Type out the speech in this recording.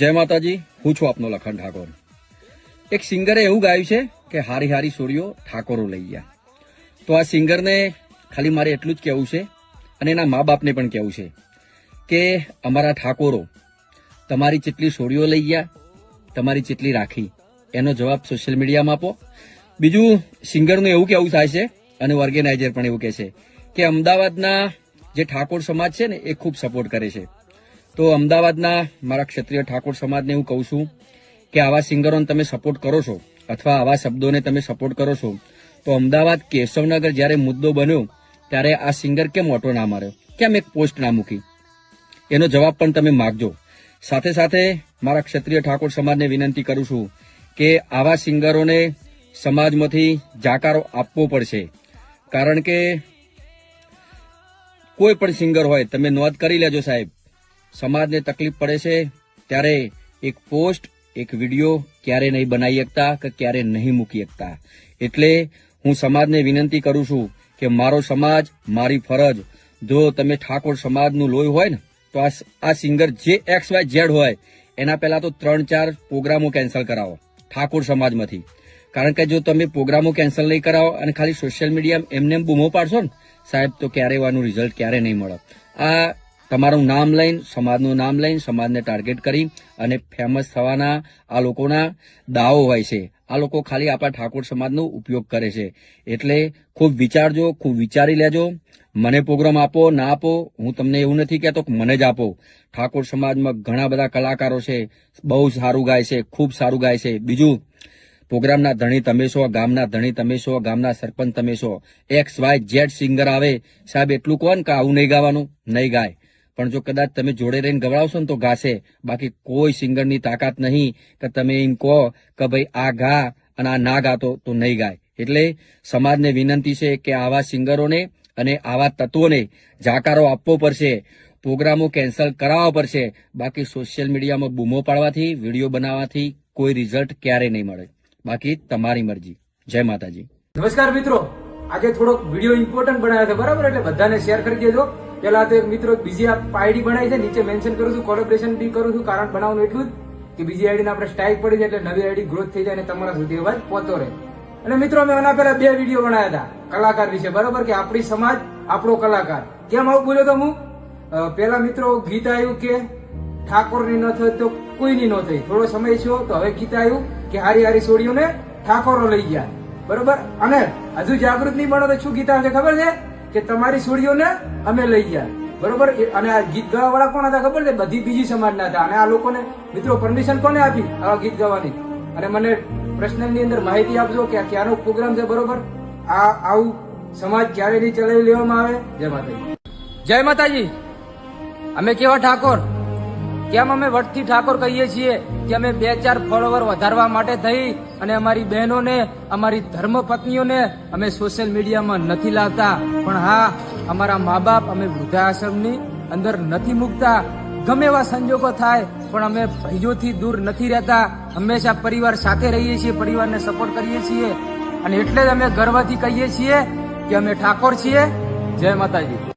જય માતાજી, હું છું આપનો લખન ઠાકોર. એક સિંગરે એવું ગાયું છે કે હારી હારી સોરીઓ ઠાકોરો લઈ ગયા. તો આ સિંગરને ખાલી મારે એટલું જ કહેવું છે અને એના મા બાપને પણ કહેવું છે કે અમારા ઠાકોરો, તમારી જેટલી સોરીઓ લઈ ગયા, તમારી જેટલી રાખી. એનો જવાબ સોશિયલ મીડિયામાં આપો. બીજું, સિંગરનું એવું કેવું થાય છે અને ઓર્ગેનાઇઝર પણ એવું કહે છે કે અમદાવાદના જે ઠાકોર સમાજ છે ને, એ ખૂબ સપોર્ટ કરે છે. તો અમદાવાદના મારા ક્ષત્રિય ઠાકોર સમાજને હું કહું છું કે આવા સિંગરોને તમે સપોર્ટ કરો છો અથવા આવા શબ્દોને તમે સપોર્ટ કરો છો, તો અમદાવાદ કેશવનગર જ્યારે મુદ્દો બન્યો, ત્યારે આ સિંગર કેમ ઓટો ના માર્યો? કેમ એક પોસ્ટ ના મૂકી? એનો જવાબ પણ તમે માગજો. સાથે સાથે મારા ક્ષત્રિય ઠાકોર સમાજને વિનંતી કરું છું કે આવા સિંગરોને સમાજમાંથી જાકારો આપવો પડશે. કારણ કે કોઈ પણ સિંગર હોય, તમે નોંધ કરી લેજો સાહેબ સમાજને તકલીફ પડે છે, ત્યારે એક પોસ્ટ, એક વીડિયો ક્યારે નહીં બનાવી શકતા કે ક્યારે નહીં મૂકી શકતા. એટલે હું સમાજને વિનંતી કરું છું કે મારો સમાજ, મારી ફરજ, જો તમે ઠાકોર સમાજનું લોહી હોય ને, તો આ સિંગર જે એક્સ વાય ઝેડ હોય, એના પહેલા તો ત્રણ, ચાર પ્રોગ્રામો કેન્સલ કરાવો, ઠાકોર સમાજમાંથી. કારણ કે જો તમે પ્રોગ્રામો કેન્સલ નહીં કરાવો અને ખાલી સોશિયલ મીડિયા એમને એમ બૂમો પાડશો ને, સાહેબ, તો ક્યારે એવાનું રિઝલ્ટ ક્યારે નહીં મળે. આ તમારું નામ લઈને, સમાજનું નામ લઈને, સમાજને ટાર્ગેટ કરી અને ફેમસ થવાના આ લોકોના દાવો હોય છે. આ લોકો ખાલી આપણા ઠાકોર સમાજનો ઉપયોગ કરે છે. એટલે ખૂબ વિચારજો, ખૂબ વિચારી લેજો. મને પ્રોગ્રામ આપો, ના આપો, હું તમને એવું નથી કહેતો કે મને જ આપો. ઠાકોર સમાજમાં ઘણા બધા કલાકારો છે, બહુ સારું ગાય છે, ખૂબ સારું ગાય છે. બીજું, પ્રોગ્રામના ધણી તમે છો, ગામના ધણી તમે છો, ગામના સરપંચ તમે છો. એક્સ વાય ઝેડ સિંગર આવે. સાહેબ, એટલું કોણ કે આવું નહીં ગાવાનું, નહીં ગાય. પણ જો કદાચ તમે જોડે રહીને ગવડાવશો ને તો ગાશે. બાકી કોઈ સિંગરની તાકાત નહીં કે તમે એમ કહો કે ભાઈ આ ગા અને આ ના ગાતો તો નહીં ગાય. એટલે સમાજને વિનંતી છે કે આવા સિંગરોને અને આવા તત્વોને જાકારો આપવો પડશે. પ્રોગ્રામો કેન્સલ કરાવવા પડશે. બાકી સોશિયલ મીડિયામાં બૂમો પાડવાથી, વીડિયો બનાવવાથી કોઈ રિઝલ્ટ ક્યારેય નહીં મળે. બાકી તમારી મરજી. જય માતાજી. નમસ્કાર મિત્રો. આજે થોડોક વીડિયો ઇમ્પોર્ટન્ટ બનાવ્યો છે. બરાબર? એટલે બધાને શેર કરી દેજો. પેલા તો એક મિત્રો બીજી બીજી આઈડી બનાવી છે, નીચે મેન્શન કરું છું કોલેબરેશન બી કરું છું, કારણ બનાવવાનું એટલું જ કે બીજી આઈડી આપણે સ્ટ્રાઇક પડી જાય એટલે નવી આઈડી ગ્રોથ થઈ જાય અને તમારા સુધી અવાજ પહોંચતો રહે. અને મિત્રો, અમે એના પહેલા બે વીડિયો બનાવ્યા હતા, કલાકાર વિશે, બરાબર? કે આપણી સમાજ, આપણો કલાકાર. કેમ આવું બોલ્યો તો હું? પેલા મિત્રો ગીત આવ્યું કે ઠાકોરની ન થઈ તો કોઈની ન થઈ? થોડો સમય થયો તો હવે ગીત આવ્યું કે હારી હારી સોડીઓને ઠાકોરો લઈ ગયા. બરોબર? અને હજુ જાગૃત નહીં બનો તો શું ગીત આવશે ખબર છે? કે તમારી સુડીઓને અમે લઈ ગયા. બરોબર? અને આ ગીત ગાવા વાળા કોણ હતા ખબર છે? બધી બીજી સમાજના હતા. અને આ લોકોને, મિત્રો પરમિશન કોને આપી આવા ગીત ગાવાની? અને મને પ્રશ્નની અંદર માહિતી આપજો કે આ ક્યાંનો પ્રોગ્રામ છે, બરોબર? આ આવું સમાજ ક્યારે નહીં ચલાવી લેવામાં આવે? જય માતાજી. જય માતાજી. અમે કેવા ઠાકોર? કેમ અમે વટથી ઠાકોર કહીએ છીએ કે અમે બે ચાર ફોલોવર વધારવા માટે થઈ અને અમારી બહેનોને, અમારી ધર્મ પત્નીઓને અમે સોશિયલ મીડિયામાં નથી લાવતા. પણ હા, અમારા મા બાપ અમે વૃદ્ધાશ્રમની અંદર નથી મૂકતા. ગમે એવા સંજોગો થાય, પણ અમે ભાઈઓથી દૂર નથી રહેતા. હંમેશા પરિવાર સાથે રહીએ છીએ, પરિવારને સપોર્ટ કરીએ છીએ. અને એટલે જ અમે ગર્વથી કહીએ છીએ કે અમે ઠાકોર છીએ. જય માતાજી.